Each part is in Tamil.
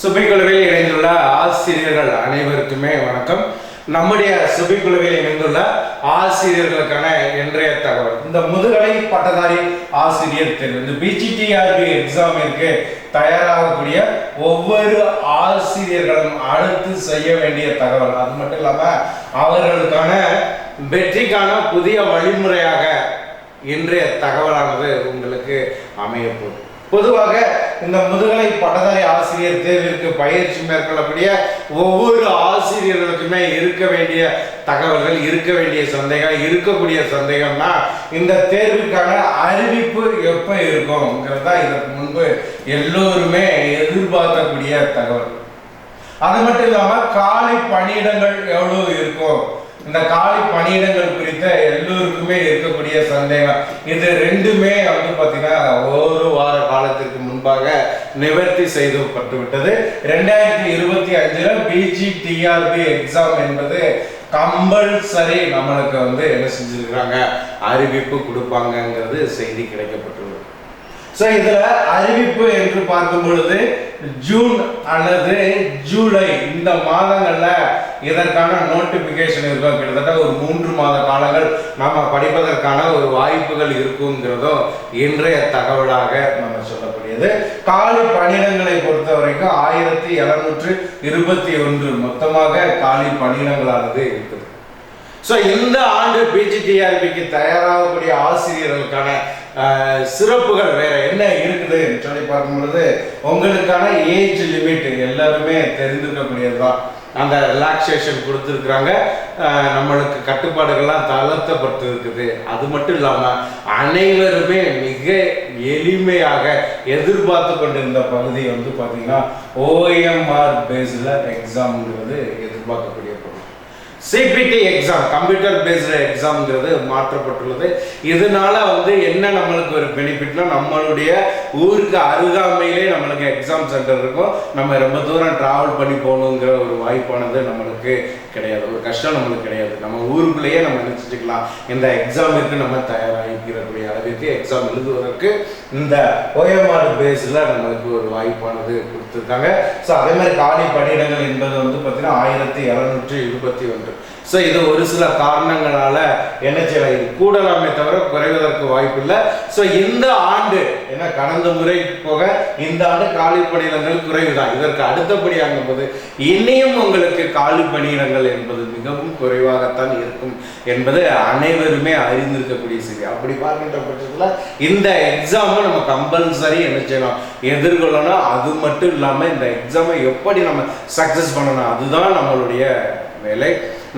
சுபிக்குழுவில் இணைந்துள்ள ஆசிரியர்கள் அனைவருக்குமே வணக்கம். நம்முடைய சுபிக்குழுவில் இணைந்துள்ள ஆசிரியர்களுக்கான இன்றைய தகவல். இந்த முதுகலை பட்டதாரி ஆசிரியர் தேர்வு இந்த பிஜிடிஆர்பி எக்ஸாமிற்கு தயாராகக்கூடிய ஒவ்வொரு ஆசிரியர்களும் அடுத்து செய்ய வேண்டிய தகவல். அது மட்டும் இல்லாமல் அவர்களுக்கான வெற்றிக்கான புதிய வழிமுறையாக இன்றைய தகவலானது உங்களுக்கு அமையப்படும் பொதுவாக இந்த முதுகலை பட்டதாரி ஆசிரியர் தேர்விற்கு பயிற்சி மேற்கொள்ளக்கூடிய ஒவ்வொரு ஆசிரியர்களுக்குமே இருக்க வேண்டிய தகவல்கள் இருக்க வேண்டிய சந்தேகம் இருக்கக்கூடிய சந்தேகம்னா இந்த தேர்வுக்கான அறிவிப்பு எப்போ இருக்கும்ங்கிறது தான் இதற்கு முன்பு எல்லோருமே எதிர்பார்க்கக்கூடிய தகவல். அது மட்டும் இல்லாமல் காலை பணியிடங்கள் எவ்வளவு இருக்கும்? இந்த காலி பணியிடங்கள் குறித்த எல்லோருக்குமே இருக்கக்கூடிய சந்தேகம். இது ரெண்டுமே வந்து பார்த்தீங்கன்னா ஒரு வார காலத்திற்கு முன்பாக நிவர்த்தி செய்யப்பட்டு விட்டது ரெண்டாயிரத்தி இருபத்தி அஞ்சில் பிஜி டிஆர்பி எக்ஸாம் என்பது கம்பல்சரி நம்மளுக்கு வந்து என்ன செஞ்சிருக்கிறாங்க அறிவிப்பு கொடுப்பாங்கங்கிறது செய்தி கிடைக்கப்பட்டுள்ளது ஸோ இதுல அறிவிப்பு என்று பார்க்கும் பொழுது ஜூன் அல்லது ஜூலை இந்த மாதங்கள்ல இதற்கான நோட்டிபிகேஷன் இருக்கும் கிட்டத்தட்ட ஒரு மூன்று மாத காலங்கள் நம்ம படிப்பதற்கான ஒரு வாய்ப்புகள் இருக்குங்கிறதும் இன்றைய தகவலாக நம்ம சொல்லக்கூடியது. காலி பணியிடங்களை பொறுத்த வரைக்கும் ஆயிரத்தி எழுநூற்று இருபத்தி ஒன்று மொத்தமாக காலி பணியிடங்களானது இருக்குது. ஸோ இந்த ஆண்டு பிஜிடிஆர்பிக்கு தயாராகக்கூடிய ஆசிரியர்களுக்கான சிறப்புகள் வேற என்ன இருக்குதுன்னு சொல்லி பார்க்கும் பொழுது உங்களுக்கான ஏஜ் லிமிட் எல்லாருமே தெரிந்திருக்கக்கூடியது தான் அந்த ரிலாக்ஸேஷன் கொடுத்துருக்குறாங்க. நம்மளுக்கு கட்டுப்பாடுகள்லாம் தளர்த்தப்பட்டு இருக்குது. அது மட்டும் இல்லாமல் அனைவருமே மிக எளிமையாக எதிர்பார்த்து கொண்டிருந்த பகுதி வந்து பார்த்தீங்கன்னா ஓஎம்ஆர் பேஸில் எக்ஸாம்ங்கிறது எதிர்பார்க்கப்படுது சிபிடி எக்ஸாம் கம்ப்யூட்டர் பேஸ்டு எக்ஸாம்ங்கிறது மாற்றப்பட்டுள்ளது. இதனால வந்து என்ன நம்மளுக்கு ஒரு பெனிஃபிட்னா நம்மளுடைய ஊருக்கு அருகாமையிலே நம்மளுக்கு எக்ஸாம் சென்டர் இருக்கும். நம்ம ரொம்ப தூரம் டிராவல் பண்ணி போகணுங்கிற ஒரு வாய்ப்பானது நம்மளுக்கு கிடையாது. ஒரு கஷ்டம் நம்மளுக்கு கிடையாது. நம்ம ஊருக்குள்ளேயே நம்ம நினைச்சிட்டுக்கலாம் இந்த எக்ஸாமிற்கு நம்ம தயாராகிக்கிறக்கூடிய அளவிற்கு எக்ஸாம் எழுதுவதற்கு இந்த ஓஎம்ஆர் பேஸில் நம்மளுக்கு ஒரு வாய்ப்பானது கொடுத்துருக்காங்க. ஸோ அதே மாதிரி காலி பணியிடங்கள் என்பது வந்து பார்த்தீங்கன்னா ஆயிரத்தி இரநூற்றி இருபத்தி ஒன்று. ஸோ இது ஒரு சில காரணங்களால என்ன செய்யலாம் இது கூடலாமே தவிர குறைவதற்கு வாய்ப்பு இல்லை ஸோ இந்த ஆண்டு ஏன்னா கடந்த முறை போக இந்த ஆண்டு காலி பணியிடங்கள் குறைவு தான் இதற்கு அடுத்தபடியாகும் போது இனியும் உங்களுக்கு காலி பணியிடங்கள் என்பது மிகவும் குறைவாகத்தான் இருக்கும் என்பது அனைவருமே அறிந்திருக்கக்கூடிய செய்தி. அப்படி பார்க்கின்ற பட்சத்தில் இந்த எக்ஸாமை நம்ம கம்பல்சரி என்ன செய்யணும் எதிர்கொள்ளணும். அது மட்டும் இல்லாமல் இந்த எக்ஸாமை எப்படி நம்ம சக்ஸஸ் பண்ணணும் அதுதான் நம்மளுடைய வேலை.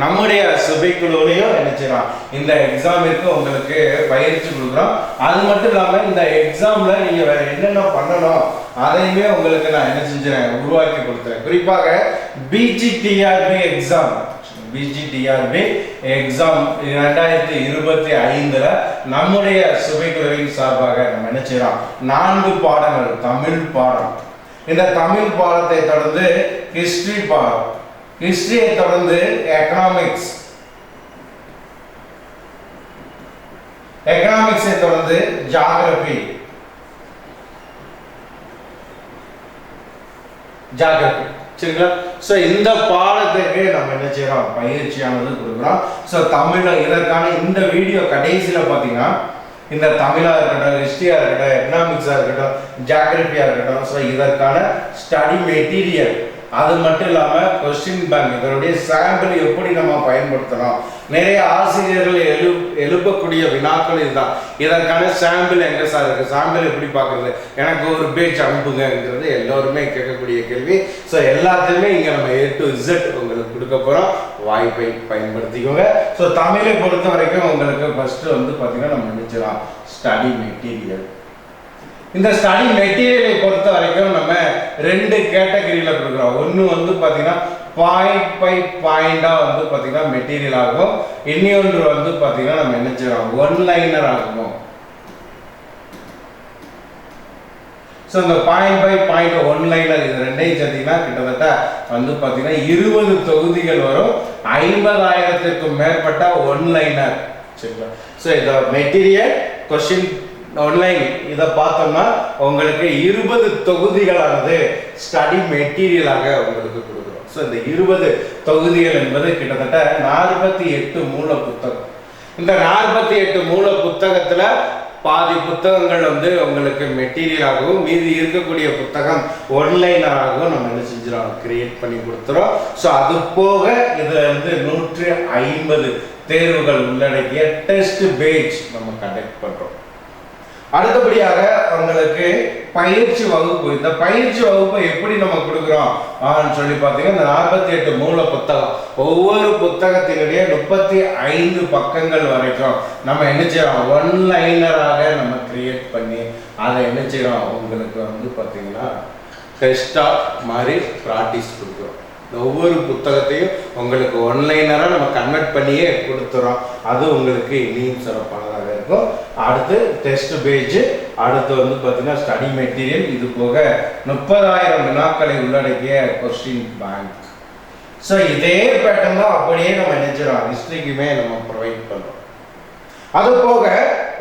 நம்முடைய சுபைக்குழுவிலையும் என்ன செய்யலாம்? இந்த எக்ஸாமிற்கு உங்களுக்கு பயிற்சி கொடுக்குறோம். அது மட்டும் இல்லாமல் இந்த எக்ஸாம்ல நீங்க வேற என்னென்ன பண்ணணும் அதையுமே உங்களுக்கு நான் என்ன செஞ்சேன் உருவாக்கி கொடுத்தேன் குறிப்பாக பிஜிடிஆர்பி எக்ஸாம் பிஜிடிஆர்பி எக்ஸாம் ரெண்டாயிரத்தி இருபத்தி ஐந்துல நம்முடைய சுபைக்குழுவின் சார்பாக நம்ம என்ன செய்கிறோம் நான்கு பாடங்கள் தமிழ் பாடம். இந்த தமிழ் பாடத்தை தொடர்ந்து ஹிஸ்டரி பாடம். ஹிஸ்டரியை தொடர்ந்து எக்கனாமிக்ஸ் எக்கனாமிக்ஸை தொடர்ந்து ஜாகிரபி ஜாகிரபி சரிங்களா? ஸோ இந்த பாடத்துக்கு நம்ம என்ன செய்யறோம்? பயிற்சியானது கொடுக்குறோம். ஸோ தமிழ்ல இதற்கான இந்த வீடியோ கடைசியில் பார்த்தீங்கன்னா இந்த தமிழாக இருக்கட்டும் ஹிஸ்டரியாக இருக்கட்டும் எக்கனாமிக்ஸாக இருக்கட்டும் ஜாகிரபியாக இருக்கட்டும் ஸோ இதற்கான ஸ்டடி மெட்டீரியல் அது மட்டும் இல்லாமல் கொஸ்டின் பேங்க் இதனுடைய சாம்பிள் எப்படி நம்ம பயன்படுத்தணும்? நிறைய ஆசிரியர்கள் எழு எழுப்பக்கூடிய வினாக்கள் இதுதான். இதற்கான சாம்பிள் எங்கே சார் இருக்குது சாம்பிள் எப்படி பார்க்குறது? எனக்கு ஒரு பேஜ் அனுப்புங்கிறது எல்லோருமே கேட்கக்கூடிய கேள்வி. ஸோ எல்லாத்தையுமே இங்கே நம்ம ஏ டு இசட் உங்களுக்கு கொடுக்க போகிறோம் வாய்ப்பை பயன்படுத்திக்கோங்க. ஸோ தமிழை பொறுத்த வரைக்கும் உங்களுக்கு ஃபஸ்ட்டு வந்து பார்த்திங்கன்னா நம்ம நினச்சிடலாம். ஸ்டடி மெட்டீரியல் இந்த ஸ்டடி மெட்டீரியலை பொறுத்த வரைக்கும் நம்ம ரெண்டு கேட்டகரியில் கொடுக்குறோம். ஒன்று வந்து பார்த்தீங்கன்னா பாயிண்ட் பை பாயிண்டாக வந்து பார்த்தீங்கன்னா மெட்டீரியல் ஆகும். இன்னொன்று வந்து பார்த்தீங்கன்னா நம்ம என்ன செய்யறோம்? ஒன் லைனர் ஆகும். ஸோ இந்த point by point one liner இது ரெண்டையும் சேர்த்தீங்கன்னா கிட்டத்தட்ட வந்து பார்த்தீங்கன்னா இருபது தொகுதிகள் வரும். ஐம்பதாயிரத்திற்கும் மேற்பட்ட ஒன் லைனர் சரிங்களா? ஸோ இந்த மெட்டீரியல் கொஸ்டின் ஒன்லைன் இதை பார்த்தோம்னா உங்களுக்கு இருபது தொகுதிகளானது ஸ்டடி மெட்டீரியலாக உங்களுக்கு கொடுக்குறோம். ஸோ இந்த இருபது தொகுதிகள் என்பது கிட்டத்தட்ட நாற்பத்தி எட்டு மூல புத்தகம் இந்த நாற்பத்தி எட்டு மூல புத்தகத்தில் பாதி புத்தகங்கள் வந்து உங்களுக்கு மெட்டீரியலாகவும் மீதி இருக்கக்கூடிய புத்தகம் ஒன்லைனராகவும் நம்ம என்ன செஞ்சிடும் கிரியேட் பண்ணி கொடுத்துறோம். ஸோ அது போக இதில் வந்து நூற்றி ஐம்பது தேர்வுகள் உள்ளடக்கிய டெஸ்ட் பேஜ் நம்ம கண்டக்ட் பண்ணுறோம் அடுத்தபடியாக அவங்களுக்கு பயிற்சி வகுப்பு. இந்த பயிற்சி வகுப்பை எப்படி நம்ம கொடுக்குறோம்? ஆன்னு சொல்லி பார்த்தீங்கன்னா இந்த நாற்பத்தி எட்டு மூல புத்தகம். ஒவ்வொரு புத்தகத்தினுடைய முப்பத்தி ஐந்து பக்கங்கள் வரைக்கும் நம்ம என்ன செய்யறோம்? ஒன் லைனராக நம்ம கிரியேட் பண்ணி அதை என்ன செய்யறோம்? உங்களுக்கு வந்து பார்த்தீங்கன்னா டெஸ்டாக மாதிரி ப்ராக்டிஸ் கொடுக்குறோம். இந்த ஒவ்வொரு புத்தகத்தையும் உங்களுக்கு ஒன்லைனராக நம்ம கன்வெர்ட் பண்ணியே கொடுத்துறோம். அது உங்களுக்கு இனியும் சிறப்பானதாக இருக்கும். அடுத்து டெஸ்ட் பேஜ் அடுத்து வந்து பார்த்தீங்கன்னா ஸ்டடி மெட்டீரியல் இது போக முப்பதாயிரம் வினாக்களை உள்ளடக்கிய கொஸ்டின் பேங்க் ஸோ இதே பேட்டர்ன் தான் அப்படியே நம்ம நினைச்சிடறோம் ஹிஸ்ட்ரிக்குமே நம்ம ப்ரொவைட் பண்ணுறோம் அது போக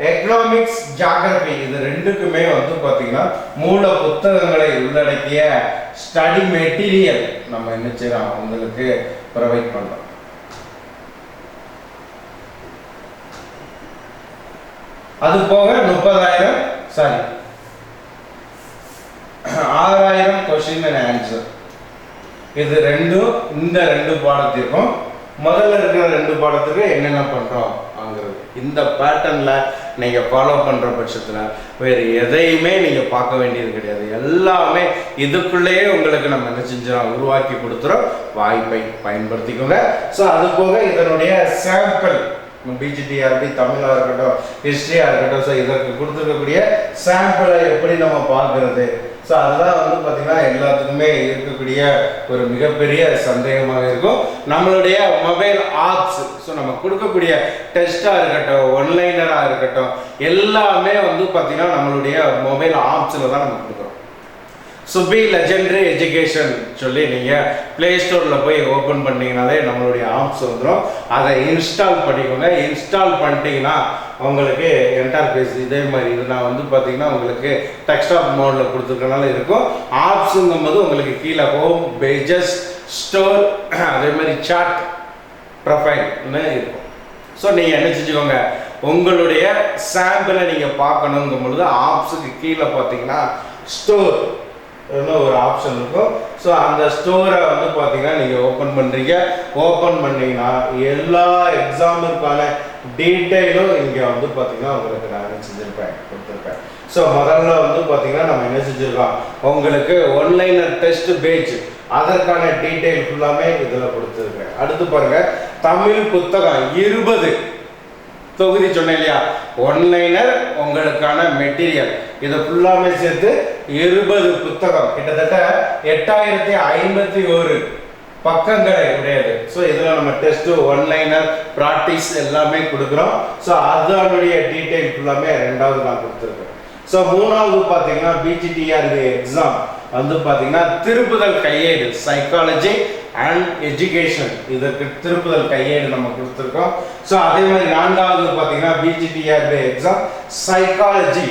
எக்கனாமிக்ஸ் ஜாகிரபி இது ரெண்டுக்குமே வந்து பார்த்தீங்கன்னா மூல புத்தகங்களை உள்ளடக்கிய ஸ்டடி மெட்டீரியல் நம்ம என்ன செய்யறோம்? உங்களுக்கு ப்ரொவைட் பண்ணுறோம் அது போக முப்பதாயிரம் சாரி ஆறாயிரம் கொஸ்டின் அண்ட் ஆன்சர் இது ரெண்டும் இந்த ரெண்டு பாடத்திற்கும் முதல்ல இருக்கிற ரெண்டு பாடத்துக்கு என்னென்ன பண்ணுறோம் வாங்குறது. இந்த பேட்டர்னில் நீங்கள் ஃபாலோ பண்ணுற பட்சத்தில் வேறு எதையுமே நீங்கள் பார்க்க வேண்டியது கிடையாது. எல்லாமே இதுக்குள்ளேயே உங்களுக்கு நம்ம என்ன செஞ்சோம் உருவாக்கி கொடுத்துறோம். வாய்ப்பை பயன்படுத்திக்கோங்க. ஸோ அது போக இதனுடைய சாம்பிள் பிஜிடிஆர்பி தமிழாக இருக்கட்டும் ஹிஸ்ட்ரியாக இருக்கட்டும் ஸோ இதற்கு கொடுத்துருக்கக்கூடிய சாம்பிளை எப்படி நம்ம பார்க்கறது? ஸோ அதுதான் வந்து பார்த்திங்கன்னா எல்லாத்துக்குமே இருக்கக்கூடிய ஒரு மிகப்பெரிய சந்தேகமாக இருக்கும். நம்மளுடைய மொபைல் ஆப்ஸ் ஸோ நம்ம கொடுக்கக்கூடிய டெஸ்ட்டாக இருக்கட்டும் ஒன்லைனராக இருக்கட்டும் எல்லாமே வந்து பார்த்திங்கன்னா நம்மளுடைய மொபைல் ஆப்ஸில் தான் நம்ம கொடுக்குறோம். சுபி லெஜெண்டரி எஜுகேஷன் சொல்லி நீங்கள் ப்ளே ஸ்டோரில் போய் ஓப்பன் பண்ணிங்கனாலே நம்மளுடைய ஆப்ஸ் வந்துடும் அதை இன்ஸ்டால் பண்ணிக்கோங்க. இன்ஸ்டால் பண்ணிட்டீங்கன்னா உங்களுக்கு என்டர்பேஸ் இதே மாதிரி இது நான் வந்து பார்த்தீங்கன்னா உங்களுக்கு டெக்ஸ்டாப் மோடில் கொடுத்துருக்கனால இருக்கும். ஆப்ஸுங்கும் போது உங்களுக்கு கீழே ஹோம் பேஜஸ் ஸ்டோர் அதே மாதிரி சாட் ப்ரொஃபைல்னு இருக்கும். ஸோ நீங்கள் என்ன செஞ்சுக்கோங்க? உங்களுடைய சாம்பிளை நீங்கள் பார்க்கணுங்கும் பொழுது ஆப்ஸுக்கு கீழே பார்த்தீங்கன்னா ஸ்டோர் ஒரு ஆப்ஷன் இருக்கும். ஸோ அந்த ஸ்டோரை வந்து பார்த்தீங்கன்னா நீங்கள் ஓப்பன் பண்ணுறீங்க ஓப்பன் பண்ணீங்கன்னா எல்லா எக்ஸாமுக்கான டீட்டெயிலும் இங்கே வந்து பார்த்தீங்கன்னா உங்களுக்கு நான் செஞ்சுருப்பேன் கொடுத்துருப்பேன். ஸோ முதல்ல வந்து பார்த்தீங்கன்னா நம்ம என்ன செஞ்சுருக்கோம்? உங்களுக்கு ஒன்லைனர் டெஸ்ட் பேஜ் அதற்கான டீட்டெயில் ஃபுல்லாமே இதில் கொடுத்துருக்கேன். அடுத்து பாருங்கள் தமிழ் புத்தகம் இருபது. தொகுதி சொன்னேன் இல்லையா? ஒன்லைனர் உங்களுக்கான மெட்டீரியல் இதை ஃபுல்லாமே சேர்த்து இருபது புத்தகம். கிட்டத்தட்ட எட்டாயிரத்தி ஐம்பத்தி ஒரு பக்கங்களை உடையது. ஸோ இதில் நம்ம டெஸ்ட்டு ஒன்லைனர் ப்ராக்டிஸ் எல்லாமே கொடுக்குறோம். ஸோ அதனுடைய டீட்டெயில் ஃபுல்லாமே ரெண்டாவது நான் கொடுத்துருக்கேன். ஸோ மூணாவது பார்த்தீங்கன்னா பிஜிடிஆர்பி எக்ஸாம் வந்து பார்த்தீங்கன்னா திருப்புதல் கையேடு சைக்காலஜி அண்ட் எஜுகேஷன் இதற்கு திருப்புதல் கையேடு நம்ம கொடுத்துருக்கோம். ஸோ அதே மாதிரி நான்காவது பார்த்தீங்கன்னா பிஜிடிஆர்பி எக்ஸாம் சைக்காலஜி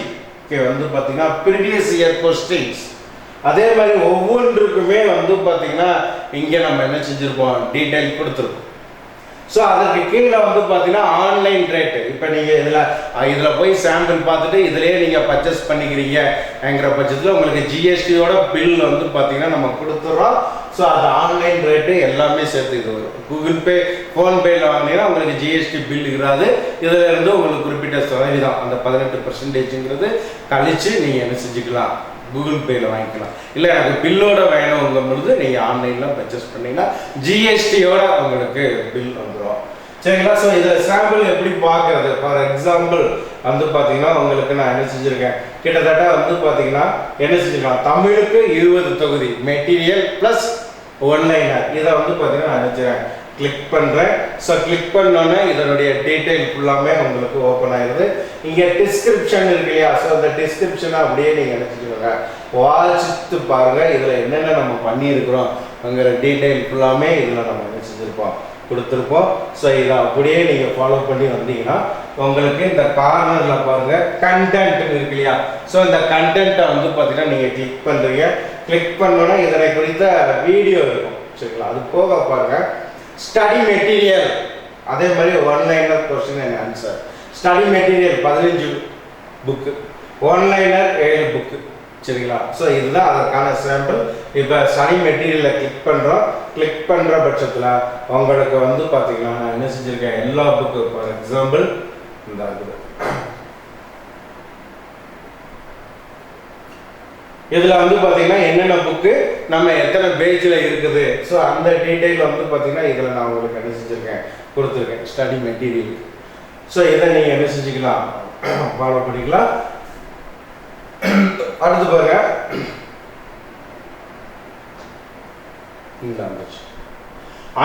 வந்து பார்த்திங்கன்னா ப்ரீவியஸ் இயர் கொஸ்டின்ஸ் அதே மாதிரி ஒவ்வொன்றுக்குமே வந்து பார்த்திங்கன்னா இங்கே நம்ம என்ன செஞ்சுருப்போம் டீட்டெயில் கொடுத்துருக்கோம். ஸோ அதற்கு கீழே வந்து பார்த்தீங்கன்னா ஆன்லைன் ரேட்டு இப்போ நீங்கள் இதில் இதில் போய் சாம்பிள் பார்த்துட்டு இதிலேயே நீங்கள் பர்ச்சேஸ் பண்ணிக்கிறீங்கங்கிற பட்சத்தில் உங்களுக்கு ஜிஎஸ்டியோட பில் வந்து பார்த்தீங்கன்னா நம்ம கொடுத்துட்றோம் ஸோ அது ஆன்லைன் ரேட்டு எல்லாமே சேர்த்து இது வரும். கூகுள் பே ஃபோன்பேயில் வாங்கினீங்கன்னா உங்களுக்கு ஜிஎஸ்டி பில் இருக்காது. இதில் இருந்து உங்களுக்கு குறிப்பிட்ட சதவீதம் அந்த பதினெட்டு பர்சன்டேஜுங்கிறது கழித்து நீங்கள் என்ன செஞ்சுக்கலாம்? கூகுள் பேயில் வாங்கிக்கலாம். இல்லை எனக்கு பில்லோட வேணுங்கும் பொழுது நீங்கள் ஆன்லைனில் பர்ச்சேஸ் பண்ணீங்கன்னா ஜிஎஸ்டியோட உங்களுக்கு பில் வந்துடும் சரிங்களா? ஸோ இதை சாம்பிள் எப்படி பார்க்கறது? ஃபார் எக்ஸாம்பிள் வந்து பார்த்தீங்கன்னா உங்களுக்கு நான் என்ன செஞ்சுருக்கேன்? கிட்டத்தட்ட வந்து பார்த்தீங்கன்னா என்ன செஞ்சுருக்கலாம்? தமிழுக்கு இருபது தொகுதி மெட்டீரியல் ப்ளஸ் ஒன்லைனர் இதை வந்து பார்த்தீங்கன்னா நான் கிளிக் பண்ணுறேன் ஸோ கிளிக் பண்ணோன்னே இதனுடைய டீட்டெயில் ஃபுல்லாமே உங்களுக்கு ஓப்பன் ஆயிடுது. இங்கே டிஸ்கிரிப்ஷன் இருக்கு இல்லையா? ஸோ அந்த டிஸ்கிரிப்ஷனை அப்படியே நீங்கள் நினச்சிக்கோங்க. வாசித்து பாருங்கள் இதில் என்னென்ன நம்ம பண்ணியிருக்கிறோம் அங்கிற டீட்டெயில் ஃபுல்லாமே இதில் நம்ம நினச்சிருப்போம். கொடுத்துருப்போம். ஸோ இதை அப்படியே நீங்கள் ஃபாலோ பண்ணி வந்தீங்கன்னா உங்களுக்கு இந்த கார்னரில் பாருங்கள் கண்டென்ட் இருக்கு இல்லையா? ஸோ இந்த கண்டென்ட்டை வந்து பார்த்தீங்கன்னா நீங்கள் கிளிக் பண்ணுறீங்க கிளிக் பண்ணோன்னா இதனை குறித்த வீடியோ இருக்கும். சரிங்களா? அது போக பாருங்க. ஸ்டடி மெட்டீரியல் அதே மாதிரி one liner question and answer study material பதினஞ்சு புக்கு ஒன்லைனர் ஏழு புக்கு சரிங்களா? ஸோ இதுதான் அதற்கான சாம்பிள் இப்போ ஸ்டடி மெட்டீரியலை கிளிக் பண்ணுறோம் கிளிக் பண்ணுற பட்சத்தில் உங்களுக்கு வந்து பார்த்தீங்கன்னா நான் என்ன செஞ்சுருக்கேன்? எல்லா புக்கு ஃபார் எக்ஸாம்பிள் இந்த இருக்குது இதில் வந்து பார்த்தீங்கன்னா என்னென்ன புக்கு நம்ம எத்தனை பேஜில் இருக்குது? ஸோ அந்த டீட்டெயில் வந்து பார்த்தீங்கன்னா இதில் நான் உங்களுக்கு என்ன செஞ்சுருக்கேன் கொடுத்துருக்கேன் ஸ்டடி மெட்டீரியல் ஸோ இதை நீங்கள் என்ன செஞ்சுக்கலாம் ஃபாலோ பண்ணிக்கலாம். அடுத்து பாருங்க. இந்த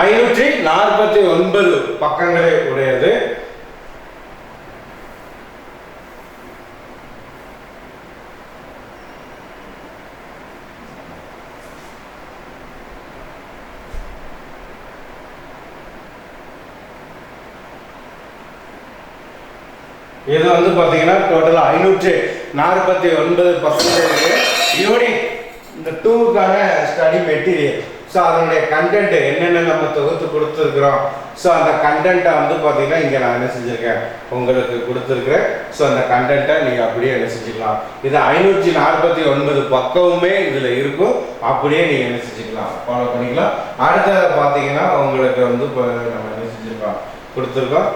ஐநூற்றி நாற்பத்தி ஒன்பது பக்கங்களே உடையது. இது வந்து பார்த்தீங்கன்னா டோட்டலாக ஐநூற்று நாற்பத்தி ஒன்பது பர்சன்டேஜ் யூனிட் இந்த டூக்கான ஸ்டடி மெட்டீரியல் ஸோ அதனுடைய கண்டென்ட் என்னென்ன நம்ம தொகுத்து கொடுத்துருக்குறோம்? ஸோ அந்த கண்டென்ட்டை வந்து பார்த்தீங்கன்னா இங்கே நான் என்ன செஞ்சுருக்கேன்? உங்களுக்கு கொடுத்துருக்குறேன். ஸோ அந்த கண்டென்ட்டை நீங்கள் அப்படியே என்ன செஞ்சுக்கலாம். இது ஐநூற்றி நாற்பத்தி ஒன்பது பக்கமுமே இதில் இருக்கும். அப்படியே நீங்கள் என்ன செஞ்சுக்கலாம். ஃபாலோ பண்ணிக்கலாம். அடுத்ததை பார்த்தீங்கன்னா உங்களுக்கு வந்து இப்போ நம்ம என்ன செஞ்சுருக்கோம்? கொடுத்துருக்கோம்.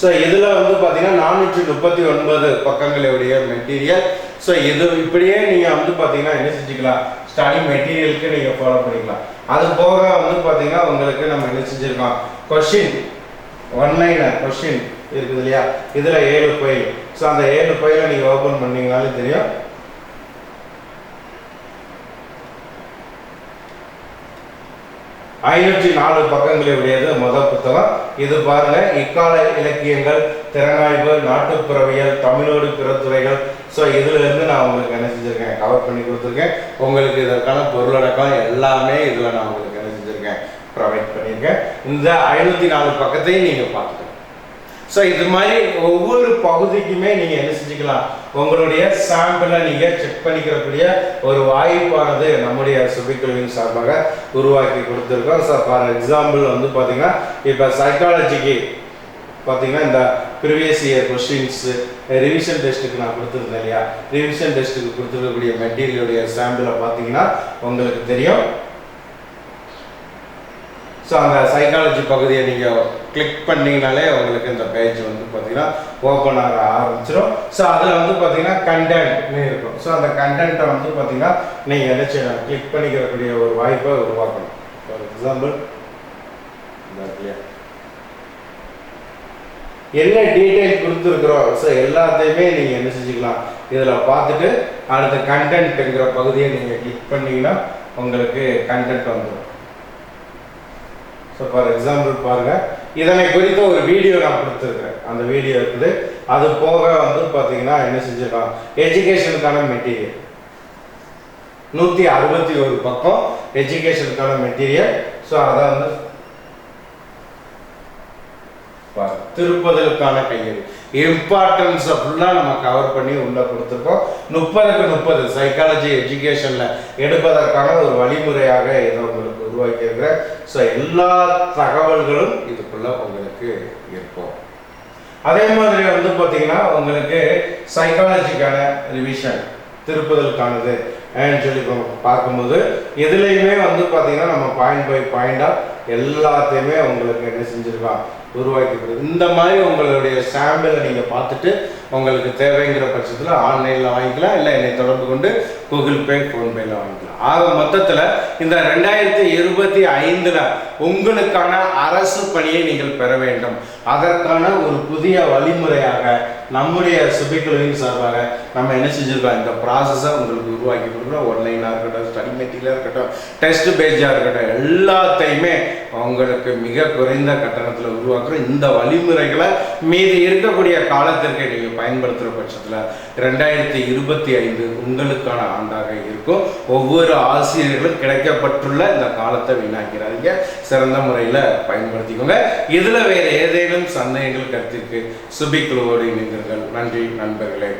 ஸோ இதில் வந்து பார்த்தீங்கன்னா நானூற்றி முப்பத்தி ஒன்பது பக்கங்களுடைய மெட்டீரியல் ஸோ இது இப்படியே நீங்கள் வந்து பார்த்தீங்கன்னா என்ன செஞ்சுக்கலாம்? ஸ்டடி மெட்டீரியலுக்கு நீங்கள் ஃபாலோ பண்ணிக்கலாம். அது போக வந்து பார்த்தீங்கன்னா உங்களுக்கு நம்ம என்ன செஞ்சுருக்கோம்? கொஷின் ஒன்லைனர் கொஷின் இருக்குது இல்லையா? இதில் ஏழு பயில் ஸோ அந்த ஏழு பயிலை நீங்கள் ஓப்பன் பண்ணீங்கனாலே தெரியும். ஐநூற்றி நாலு பக்கங்களை உடையது முதல் புத்தகம். இது பாருங்க இக்கால இலக்கியங்கள் திறனாய்வு நாட்டுப்புறவியல் தமிழோடு பிறத்துறைகள். ஸோ இதுல இருந்து நான் உங்களுக்கு என்ன செஞ்சிருக்கேன் கவர் பண்ணி கொடுத்துருக்கேன். உங்களுக்கு இதற்கான பொருளடக்கம் எல்லாமே இதில் நான் உங்களுக்கு என்ன செஞ்சிருக்கேன் ப்ரொவைட் பண்ணியிருக்கேன். இந்த ஐநூற்றி நாலு பக்கத்தையும் நீங்கள் பார்த்துக்கலாம் ஸோ இது மாதிரி ஒவ்வொரு பகுதிக்குமே நீங்கள் என்ன செஞ்சுக்கலாம்? உங்களுடைய சாம்பிளை நீங்கள் செக் பண்ணிக்கிறக்கூடிய ஒரு வாய்ப்பானது நம்முடைய சுபிக்கல்வியின் சார்பாக உருவாக்கி கொடுத்துருக்கோம். ஸோ ஃபார் எக்ஸாம்பிள் வந்து பார்த்தீங்கன்னா இப்போ சைக்காலஜிக்கு பார்த்தீங்கன்னா இந்த ப்ரீவியஸ் இயர் கொஸ்டின்ஸு ரிவிஷன் டெஸ்ட்டுக்கு நான் கொடுத்துருந்தேன் இல்லையா? ரிவிஷன் டெஸ்ட்டுக்கு கொடுத்துருக்கக்கூடிய மெட்டீரியலுடைய சாம்பிளை பார்த்தீங்கன்னா உங்களுக்கு தெரியும். ஸோ அந்த சைக்காலஜி பகுதியை நீங்கள் கிளிக் பண்ணீங்கனாலே உங்களுக்கு இந்த பேஜ் வந்து பார்த்தீங்கன்னா ஓப்பன் ஆக ஆரம்பிச்சிடும் ஸோ அதில் வந்து பார்த்தீங்கன்னா கண்டென்ட்னு இருக்கும். ஸோ அந்த கண்டென்ட்டை வந்து பார்த்தீங்கன்னா நீங்கள் என்ன செய்யணும் கிளிக் பண்ணிக்கிறக்கூடிய ஒரு வாய்ப்பை உருவாக்கணும். ஃபார் எக்ஸாம்பிள் என்ன டீட்டெயில் கொடுத்துருக்குறோம்? ஸோ எல்லாத்தையுமே நீங்கள் என்ன செஞ்சுக்கலாம்? இதில் பார்த்துட்டு அடுத்த கண்டென்ட்டுங்கிற பகுதியை நீங்கள் கிளிக் பண்ணிங்கன்னா உங்களுக்கு கண்டென்ட் வந்துடும் ஸோ ஃபார் எக்ஸாம்பிள் பாருங்கள் இதனை குறித்த ஒரு வீடியோ நான் கொடுத்துருக்கேன் அந்த வீடியோ இருக்குது. அது போக வந்து பார்த்தீங்கன்னா என்ன செஞ்சிருக்கோம் எஜுகேஷனுக்கான மெட்டீரியல் நூற்றி அறுபத்தி ஒரு பக்கம் எஜுகேஷனுக்கான மெட்டீரியல் ஸோ அதை வந்து திருப்பதற்கான கையெழு இம்பார்ட்டன்ஸை ஃபுல்லாக நம்ம கவர் பண்ணி உள்ளே கொடுத்துருக்கோம். முப்பதுக்கு முப்பது. சைக்காலஜி எஜுகேஷனில் எடுப்பதற்கான ஒரு வழிமுறையாக இதை உருவாக்கியிருக்கிற. ஸோ எல்லா தகவல்களும் இதுக்குள்ள உங்களுக்கு இருக்கும். அதே மாதிரி வந்து பார்த்தீங்கன்னா உங்களுக்கு சைக்காலஜிக்கான ரிவிஷன் திருப்புதலுக்கானது. சொல்லி பார்க்கும்போது எதுலேயுமே வந்து பார்த்தீங்கன்னா நம்ம பாயிண்ட் பை பாயிண்டாக எல்லாத்தையுமே உங்களுக்கு என்ன செஞ்சுருக்கான்? உருவாக்கி இந்த மாதிரி உங்களுடைய சாம்பிளை நீங்கள் பார்த்துட்டு உங்களுக்கு தேவைங்கிற பட்சத்தில் ஆன்லைனில் வாங்கிக்கலாம். இல்லை என்னை தொடர்பு கொண்டு கூகுள் பே ஃபோன்பேல வாங்கிக்கலாம். ஆக மொத்தத்தில் இந்த ரெண்டாயிரத்தி இருபத்தி ஐந்தில் உங்களுக்கான அரசு பணியை நீங்கள் பெற வேண்டும். அதற்கான ஒரு புதிய வழிமுறையாக நம்முடைய சுபிக்குழுவின் சார்பாக நம்ம என்ன செஞ்சுருக்கோம்? இந்த ப்ராசஸை உங்களுக்கு உருவாக்கி கொடுக்குறோம் ஒன்லைனாக இருக்கட்டும் ஸ்டடி மெட்டீரியலாக இருக்கட்டும் டெஸ்ட் பேஜாக இருக்கட்டும் எல்லாத்தையுமே அவங்களுக்கு மிக குறைந்த கட்டணத்தில் உருவாக்குற இந்த வழிமுறைகளை மீது இருக்கக்கூடிய காலத்திற்கு நீங்கள் பயன்படுத்துகிற பட்சத்தில் ரெண்டாயிரத்தி இருபத்தி ஐந்து உங்களுக்கான ஆண்டாக இருக்கும். ஒவ்வொரு ஆசிரியர்களும் கிடைக்கப்பட்டுள்ள இந்த காலத்தை வீணாக்கிறாதீங்க. சிறந்த முறையில் பயன்படுத்திக்கோங்க. இதில் வேறு ஏதேனும் சந்தேகங்கள் கருத்திற்கு சுபிக்குழுவோடு இணைந்தீர்கள் நன்றி நண்பர்களே.